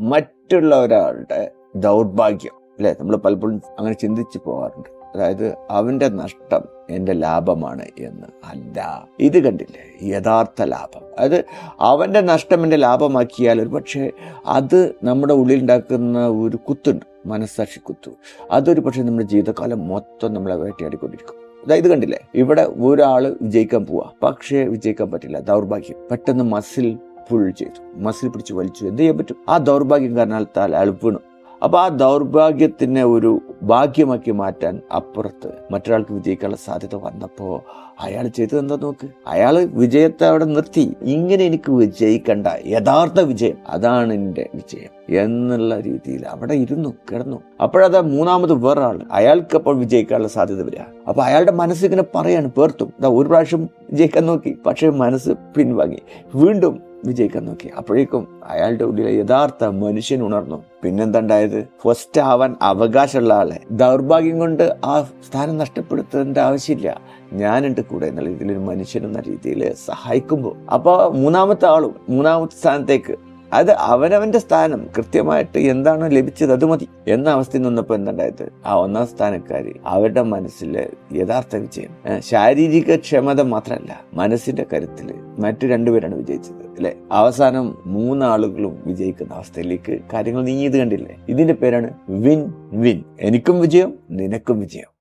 മറ്റുള്ള ഒരാളുടെ ദൗർഭാഗ്യം അല്ലെ? നമ്മൾ പലപ്പോഴും അങ്ങനെ ചിന്തിച്ചു പോകാറുണ്ട്. അതായത് അവന്റെ നഷ്ടം എന്റെ ലാഭമാണ് എന്ന് അല്ല. ഇത് കണ്ടില്ലേ? യഥാർത്ഥ ലാഭം. അതായത് അവന്റെ നഷ്ടം എന്റെ ലാഭമാക്കിയാൽ ഒരു പക്ഷേ അത് നമ്മുടെ ഉള്ളിൽ ഉണ്ടാക്കുന്ന ഒരു കുത്തുണ്ട് മനസ്സാക്ഷി കുത്തു. അതൊരു പക്ഷേ നമ്മുടെ ജീവിതകാലം മൊത്തം നമ്മളെ വേട്ടയാടിക്കൊണ്ടിരിക്കും. അതായത് കണ്ടില്ലേ? ഇവിടെ ഒരാൾ വിജയിക്കാൻ പോവാ. പക്ഷേ വിജയിക്കാൻ പറ്റില്ല. ദൗർഭാഗ്യം. പെട്ടെന്ന് മസിൽ പുൾ ചെയ്തു. മസിൽ പിടിച്ച് വലിച്ചു. എന്ത് ചെയ്യാൻ പറ്റും? ആ ദൗർഭാഗ്യം കാരണത്താൽ അയാൾ വീണു. അപ്പൊ ആ ദൗർഭാഗ്യത്തിനെ ഒരു ഭാഗ്യമാക്കി മാറ്റാൻ അപ്പുറത്ത് മറ്റൊരാൾക്ക് വിജയിക്കാനുള്ള സാധ്യത വന്നപ്പോ അയാൾ ചെയ്തത് എന്താ നോക്ക്? അയാൾ വിജയത്തെ അവിടെ നിർത്തി. ഇങ്ങനെ എനിക്ക് വിജയിക്കണ്ട. യഥാർത്ഥ വിജയം. അതാണ് എന്റെ വിജയം എന്നുള്ള രീതിയിൽ അവിടെ ഇരുന്നു കിടന്നു. അപ്പോഴത് മൂന്നാമത് വേറൊരാൾ. അയാൾക്ക് അപ്പോൾ വിജയിക്കാനുള്ള സാധ്യത വരിക. അപ്പൊ അയാളുടെ മനസ്സ് ഇങ്ങനെ പറയാണ് പേർത്തും. ഒരു പ്രാവശ്യം വിജയിക്കാൻ നോക്കി. പക്ഷേ മനസ്സ് പിൻവാങ്ങി. വീണ്ടും വിജയിക്കാൻ നോക്കി. അപ്പോഴേക്കും അയാളുടെ ഉള്ളിലെ യഥാർത്ഥ മനുഷ്യൻ ഉണർന്നു. പിന്നെന്താണ്ടായത്? ഫസ്റ്റ് ആവാൻ അവകാശമുള്ള ആളെ. ദൗർഭാഗ്യം കൊണ്ട് ആ സ്ഥാനം നഷ്ടപ്പെടുത്തേണ്ട ആവശ്യമില്ല. ഞാനുണ്ട് കൂടെ എന്നുള്ള രീതിയിൽ ഒരു മനുഷ്യൻ എന്ന രീതിയിൽ സഹായിക്കുമ്പോൾ. അപ്പോൾ മൂന്നാമത്തെ ആളും മൂന്നാമത്തെ സ്ഥാനത്തേക്ക് അത് അവനവന്റെ സ്ഥാനം കൃത്യമായിട്ട് എന്താണോ ലഭിച്ചത് അത് മതി എന്ന അവസ്ഥയിൽ നിന്നപ്പോൾ എന്തുണ്ടായത്? ആ ഒന്നാം സ്ഥാനക്കാരി അവരുടെ മനസ്സിലെ യഥാർത്ഥ വിജയം ശാരീരിക ക്ഷമത മാത്രമല്ല മനസ്സിന്റെ കരുത്തിൽ മറ്റു രണ്ടുപേരാണ് വിജയിച്ചത് അല്ലെ? അവസാനം മൂന്നാളുകളും വിജയിക്കുന്ന അവസ്ഥയിലേക്ക് കാര്യങ്ങൾ നീങ്ങിയത് കണ്ടില്ലേ? ഇതിന്റെ പേരാണ് വിൻ വിൻ. എനിക്കും വിജയം നിനക്കും വിജയം.